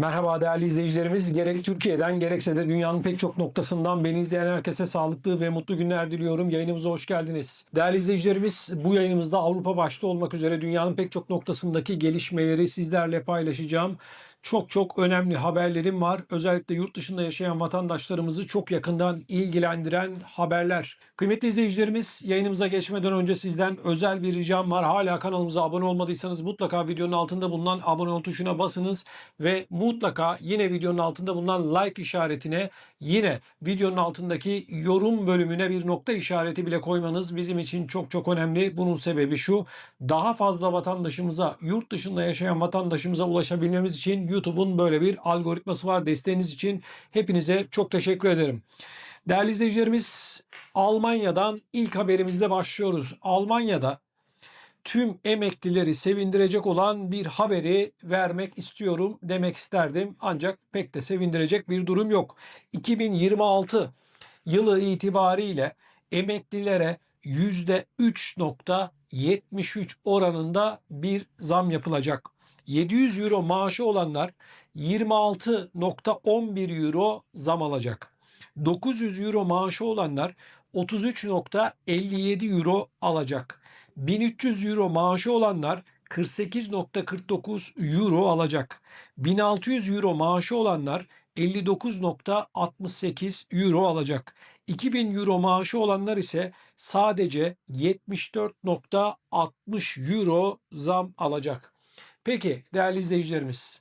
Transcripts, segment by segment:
Merhaba değerli izleyicilerimiz. Gerek Türkiye'den gerekse de dünyanın pek çok noktasından beni izleyen herkese sağlıklı ve mutlu günler diliyorum. Yayınımıza hoş geldiniz. Değerli izleyicilerimiz bu yayınımızda Avrupa başta olmak üzere dünyanın pek çok noktasındaki gelişmeleri sizlerle paylaşacağım. Çok çok önemli haberlerim var. Özellikle yurt dışında yaşayan vatandaşlarımızı çok yakından ilgilendiren haberler. Kıymetli izleyicilerimiz yayınımıza geçmeden önce sizden özel bir ricam var. Hala kanalımıza abone olmadıysanız mutlaka videonun altında bulunan abone ol tuşuna basınız ve mutlaka yine videonun altında bulunan like işaretine yine videonun altındaki yorum bölümüne bir nokta işareti bile koymanız bizim için çok çok önemli. Bunun sebebi şu. Daha fazla vatandaşımıza, yurt dışında yaşayan vatandaşımıza ulaşabilmemiz için YouTube'un böyle bir algoritması var. Desteğiniz için hepinize çok teşekkür ederim. Değerli izleyicilerimiz Almanya'dan ilk haberimizle başlıyoruz. Almanya'da tüm emeklileri sevindirecek olan bir haberi vermek istiyorum demek isterdim. Ancak pek de sevindirecek bir durum yok. 2026 yılı itibariyle emeklilere %3.73 oranında bir zam yapılacak. 700 euro maaşı olanlar 26.11 euro zam alacak. 900 euro maaşı olanlar 33.57 euro alacak. 1300 euro maaşı olanlar 48.49 euro alacak. 1600 euro maaşı olanlar 59.68 euro alacak. 2000 euro maaşı olanlar ise sadece 74.60 euro zam alacak. Peki değerli izleyicilerimiz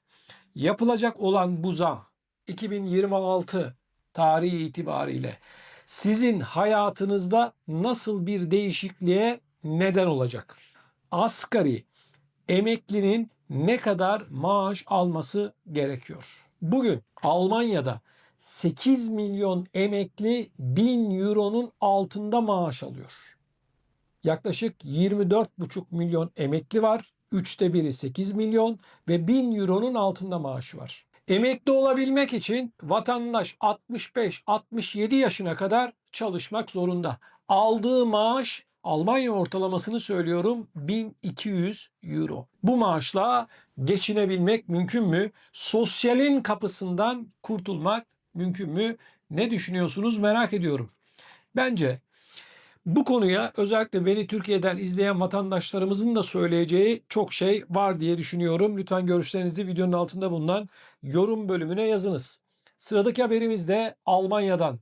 yapılacak olan bu zam 2026 tarihi itibariyle sizin hayatınızda nasıl bir değişikliğe neden olacak? Asgari emeklinin ne kadar maaş alması gerekiyor? Bugün Almanya'da 8 milyon emekli 1000 euronun altında maaş alıyor. Yaklaşık 24,5 milyon emekli var. Üçte biri 8 milyon ve 1000 euronun altında maaşı var. Emekli olabilmek için vatandaş 65-67 yaşına kadar çalışmak zorunda. Aldığı maaş Almanya ortalamasını söylüyorum 1200 euro. Bu maaşla geçinebilmek mümkün mü? Sosyalin kapısından kurtulmak mümkün mü? Ne düşünüyorsunuz merak ediyorum. Bence bu konuya özellikle beni Türkiye'den izleyen vatandaşlarımızın da söyleyeceği çok şey var diye düşünüyorum. Lütfen görüşlerinizi videonun altında bulunan yorum bölümüne yazınız. Sıradaki haberimiz de Almanya'dan.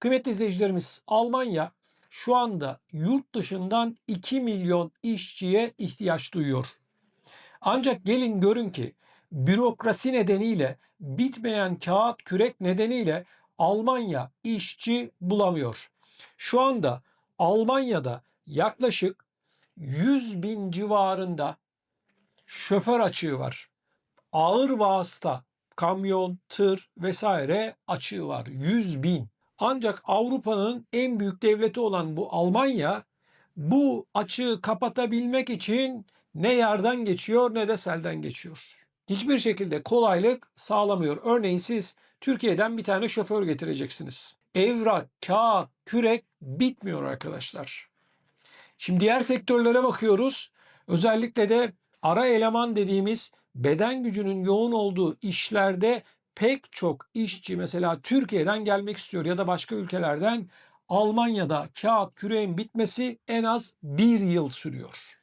Kıymetli izleyicilerimiz Almanya şu anda yurt dışından 2 milyon işçiye ihtiyaç duyuyor. Ancak gelin görün ki bürokrasi nedeniyle bitmeyen kağıt kürek nedeniyle Almanya işçi bulamıyor. Şu anda Almanya'da yaklaşık 100 bin civarında şoför açığı var. Ağır vasıta, kamyon, tır vesaire açığı var. 100 bin. Ancak Avrupa'nın en büyük devleti olan bu Almanya bu açığı kapatabilmek için ne yerden geçiyor ne de selden geçiyor. Hiçbir şekilde kolaylık sağlamıyor. Örneğin siz Türkiye'den bir tane şoför getireceksiniz. Evrak, kağıt, kürek bitmiyor arkadaşlar. Şimdi diğer sektörlere bakıyoruz. Özellikle de ara eleman dediğimiz beden gücünün yoğun olduğu işlerde pek çok işçi mesela Türkiye'den gelmek istiyor ya da başka ülkelerden Almanya'da kağıt küreğin bitmesi en az bir yıl sürüyor.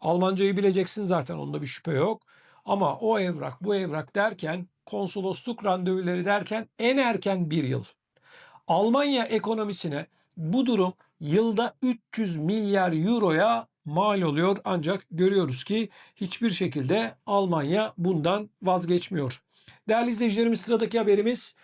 Almancayı bileceksin zaten onda bir şüphe yok. Ama o evrak bu evrak derken konsolosluk randevuları derken en erken bir yıl. Almanya ekonomisine bu durum yılda 300 milyar euroya mal oluyor ancak görüyoruz ki hiçbir şekilde Almanya bundan vazgeçmiyor. Değerli izleyicilerimiz sıradaki haberimiz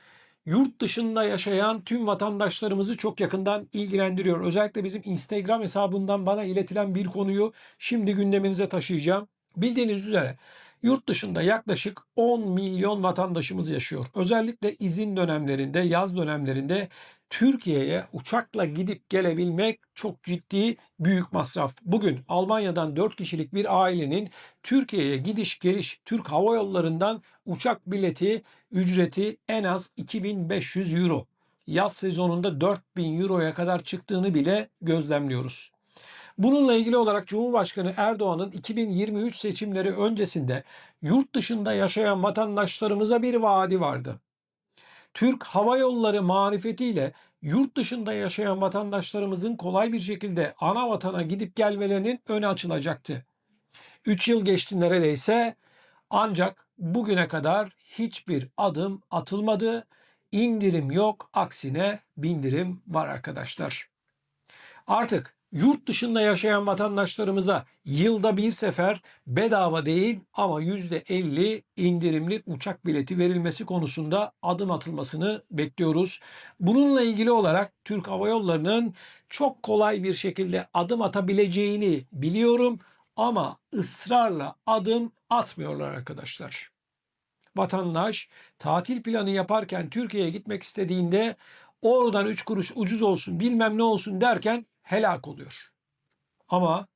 yurt dışında yaşayan tüm vatandaşlarımızı çok yakından ilgilendiriyor. Özellikle bizim Instagram hesabından bana iletilen bir konuyu şimdi gündeminize taşıyacağım. Bildiğiniz üzere Yurt dışında yaklaşık 10 milyon vatandaşımız yaşıyor. Özellikle izin dönemlerinde, yaz dönemlerinde Türkiye'ye uçakla gidip gelebilmek çok ciddi büyük masraf. Bugün Almanya'dan 4 kişilik bir ailenin Türkiye'ye gidiş geliş Türk Hava Yolları'ndan uçak bileti ücreti en az 2500 euro. Yaz sezonunda 4000 euroya kadar çıktığını bile gözlemliyoruz. Bununla ilgili olarak Cumhurbaşkanı Erdoğan'ın 2023 seçimleri öncesinde yurt dışında yaşayan vatandaşlarımıza bir vaadi vardı. Türk Hava Yolları marifetiyle yurt dışında yaşayan vatandaşlarımızın kolay bir şekilde ana vatana gidip gelmelerinin önü açılacaktı. 3 yıl geçti neredeyse ancak bugüne kadar hiçbir adım atılmadı. İndirim yok, aksine bindirim var arkadaşlar. Artık yurt dışında yaşayan vatandaşlarımıza yılda bir sefer bedava değil ama %50 indirimli uçak bileti verilmesi konusunda adım atılmasını bekliyoruz. Bununla ilgili olarak Türk Hava Yolları'nın çok kolay bir şekilde adım atabileceğini biliyorum ama ısrarla adım atmıyorlar arkadaşlar. Vatandaş tatil planı yaparken Türkiye'ye gitmek istediğinde oradan 3 kuruş ucuz olsun bilmem ne olsun derken helak oluyor. Ama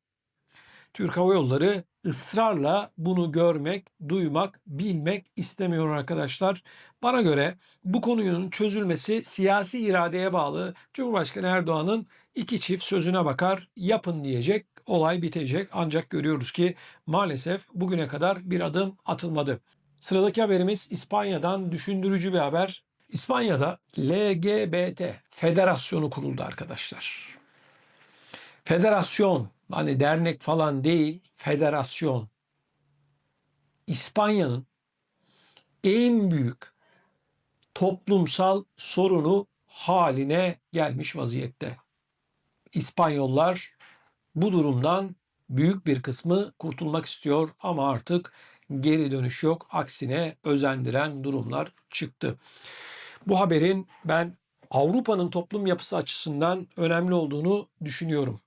Türk Hava Yolları ısrarla bunu görmek, duymak, bilmek istemiyor arkadaşlar. Bana göre bu konunun çözülmesi siyasi iradeye bağlı. Cumhurbaşkanı Erdoğan'ın iki çift sözüne bakar, yapın diyecek, olay bitecek. Ancak görüyoruz ki maalesef bugüne kadar bir adım atılmadı. Sıradaki haberimiz İspanya'dan düşündürücü bir haber. İspanya'da LGBT federasyonu kuruldu arkadaşlar. Federasyon hani dernek falan değil federasyon. İspanya'nın en büyük toplumsal sorunu haline gelmiş vaziyette. İspanyollar bu durumdan büyük bir kısmı kurtulmak istiyor ama artık geri dönüş yok. Aksine özendiren durumlar çıktı. Bu haberin ben Avrupa'nın toplum yapısı açısından önemli olduğunu düşünüyorum.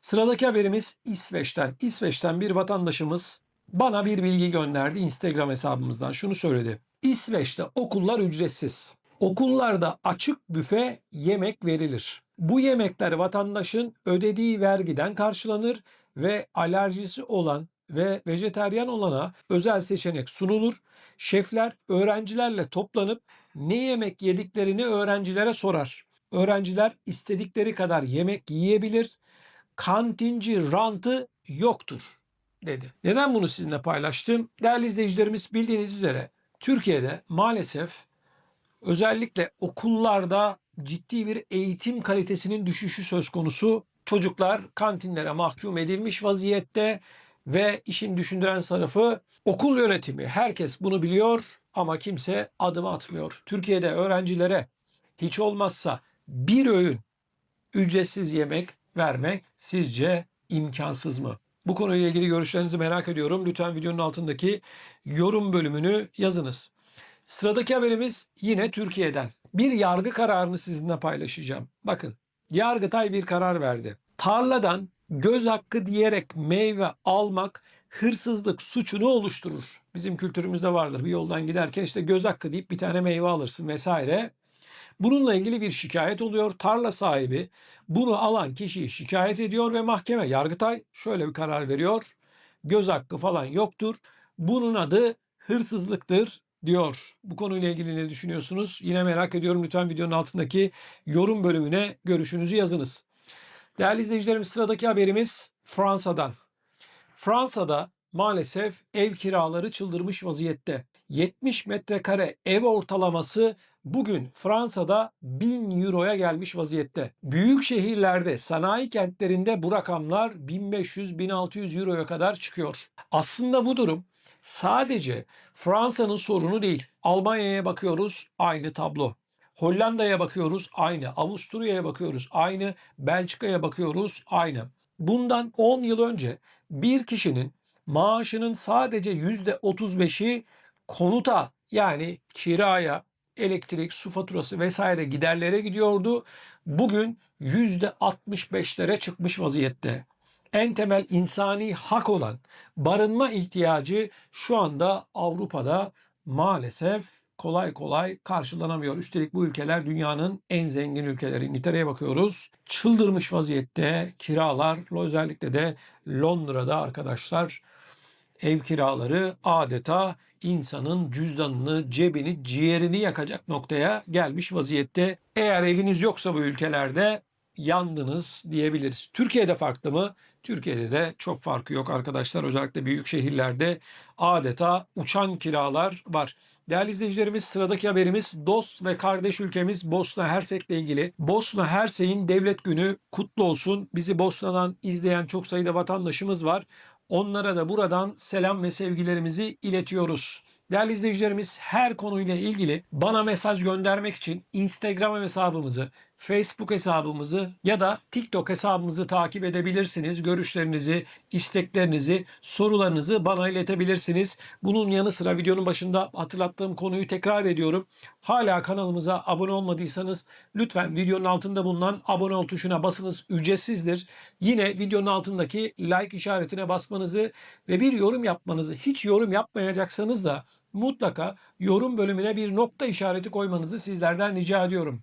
Sıradaki haberimiz İsveç'ten. İsveç'ten bir vatandaşımız bana bir bilgi gönderdi Instagram hesabımızdan. Şunu söyledi. İsveç'te okullar ücretsiz. Okullarda açık büfe yemek verilir. Bu yemekler vatandaşın ödediği vergiden karşılanır ve alerjisi olan ve vejeteryan olana özel seçenek sunulur. Şefler öğrencilerle toplanıp ne yemek yediklerini öğrencilere sorar. Öğrenciler istedikleri kadar yemek yiyebilir. Kantinci rantı yoktur dedi. Neden bunu sizinle paylaştım? Değerli izleyicilerimiz bildiğiniz üzere Türkiye'de maalesef özellikle okullarda ciddi bir eğitim kalitesinin düşüşü söz konusu. Çocuklar kantinlere mahkum edilmiş vaziyette ve işin düşündüren tarafı okul yönetimi. Herkes bunu biliyor ama kimse adım atmıyor. Türkiye'de öğrencilere hiç olmazsa bir öğün ücretsiz yemek vermek sizce imkansız mı? Bu konuyla ilgili görüşlerinizi merak ediyorum. Lütfen videonun altındaki yorum bölümünü yazınız. Sıradaki haberimiz yine Türkiye'den. Bir yargı kararını sizinle paylaşacağım. Bakın Yargıtay bir karar verdi. Tarladan göz hakkı diyerek meyve almak hırsızlık suçunu oluşturur. Bizim kültürümüzde vardır. Bir yoldan giderken işte göz hakkı deyip bir tane meyve alırsın vesaire. Bununla ilgili bir şikayet oluyor. Tarla sahibi bunu alan kişiyi şikayet ediyor ve mahkeme Yargıtay şöyle bir karar veriyor. Göz hakkı falan yoktur. Bunun adı hırsızlıktır diyor. Bu konuyla ilgili ne düşünüyorsunuz? Yine merak ediyorum. Lütfen videonun altındaki yorum bölümüne görüşünüzü yazınız. Değerli izleyicilerimiz sıradaki haberimiz Fransa'dan. Fransa'da maalesef ev kiraları çıldırmış vaziyette. 70 metrekare ev ortalaması bugün Fransa'da 1000 euroya gelmiş vaziyette. Büyük şehirlerde, sanayi kentlerinde bu rakamlar 1500-1600 euroya kadar çıkıyor. Aslında bu durum sadece Fransa'nın sorunu değil. Almanya'ya bakıyoruz aynı tablo. Hollanda'ya bakıyoruz aynı. Avusturya'ya bakıyoruz aynı. Belçika'ya bakıyoruz aynı. Bundan 10 yıl önce bir kişinin maaşının sadece %35'i konuta yani kiraya, elektrik, su faturası vesaire giderlere gidiyordu. Bugün %65'lere çıkmış vaziyette. En temel insani hak olan barınma ihtiyacı şu anda Avrupa'da maalesef kolay kolay karşılanamıyor. Üstelik bu ülkeler dünyanın en zengin ülkeleri. İngiltere'ye bakıyoruz. Çıldırmış vaziyette kiralar özellikle de Londra'da arkadaşlar ev kiraları adeta insanın cüzdanını, cebini, ciğerini yakacak noktaya gelmiş vaziyette. Eğer eviniz yoksa bu ülkelerde yandınız diyebiliriz. Türkiye'de farklı mı? Türkiye'de de çok farkı yok arkadaşlar. Özellikle büyük şehirlerde adeta uçan kiralar var. Değerli izleyicilerimiz sıradaki haberimiz dost ve kardeş ülkemiz Bosna Hersek'le ilgili. Bosna Hersek'in devlet günü kutlu olsun. Bizi Bosna'dan izleyen çok sayıda vatandaşımız var. Onlara da buradan selam ve sevgilerimizi iletiyoruz. Değerli izleyicilerimiz her konuyla ilgili bana mesaj göndermek için Instagram hesabımızı, Facebook hesabımızı ya da TikTok hesabımızı takip edebilirsiniz. Görüşlerinizi, isteklerinizi, sorularınızı bana iletebilirsiniz. Bunun yanı sıra videonun başında hatırlattığım konuyu tekrar ediyorum. Hala kanalımıza abone olmadıysanız lütfen videonun altında bulunan abone ol tuşuna basınız ücretsizdir. Yine videonun altındaki like işaretine basmanızı ve bir yorum yapmanızı hiç yorum yapmayacaksanız da mutlaka yorum bölümüne bir nokta işareti koymanızı sizlerden rica ediyorum.